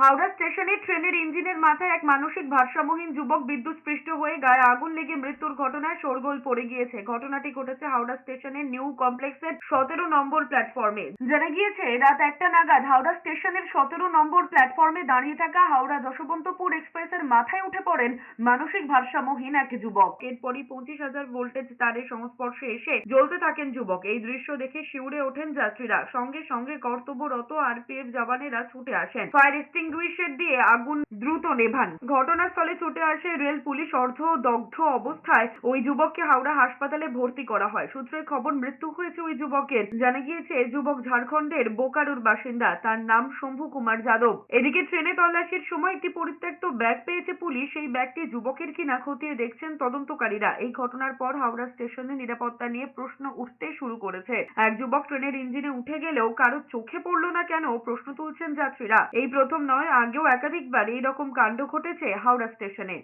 হাওড়া স্টেশনে ট্রেনের ইঞ্জিনের মাথায় এক মানসিক ভারসাম্যহীন যুবক বিদ্যুৎস্পৃষ্ট হয়ে গায়ে আগুন লেগে মৃত্যুর ঘটনায় শোরগোল পড়ে গিয়েছে। ঘটনাটি ঘটেছে হাওড়া স্টেশনের নিউ কমপ্লেক্সের সতেরো নম্বর প্ল্যাটফর্মে। জানা গিয়েছে, রাত একটা নাগাদ হাওড়া স্টেশনের সতেরো নম্বর প্ল্যাটফর্মে দাঁড়িয়ে থাকা হাওড়া যশবন্তপুর এক্সপ্রেসের মাথায় উঠে পড়েন মানসিক ভারসাম্যহীন এক যুবক। এরপরই পঁচিশ হাজার ভোল্টেজ তারের সংস্পর্শে এসে জ্বলতে থাকেন যুবক। এই দৃশ্য দেখে শিউরে ওঠেন যাত্রীরা। সঙ্গে সঙ্গে কর্তব্যরত আরপিএফ জওয়ানেরা ছুটে আসেন। ফায়ার এক্সটিংগুইশার দিয়ে আগুন দ্রুত নেভান। ঘটনাস্থলে ছুটে আসে রেল, পুলিশ, অর্ধ দগ্ধ অবস্থায় ওই যুবককে হাওড়া হাসপাতালে ভর্তি করা হয়। সূত্রের খবর, মৃত্যু হয়েছে ওই যুবকের। জানা গিয়েছে যুবক ঝাড়খণ্ডের বোকারোর বাসিন্দা। তার নাম শম্ভু কুমার যাদব। এদিকে ট্রেনে তল্লাশির সময় একটি পরিত্যক্ত ব্যাগ পেয়েছে পুলিশ। সেই ব্যাগটি যুবকের কিনা খতিয়ে দেখছেন তদন্তকারীরা। এই ঘটনার পর হাওড়া স্টেশনে নিরাপত্তা নিয়ে প্রশ্ন উঠতে শুরু করেছে। এক যুবক ট্রেনের ইঞ্জিনে উঠে গেলেও কারও চোখে পড়ল না কেন? প্রশ্ন তুলছেন যাত্রীরা। এই প্রথম নয় আগেও একাধিকবার এইরকম কাণ্ড ঘটেছে হাওড়া স্টেশনে।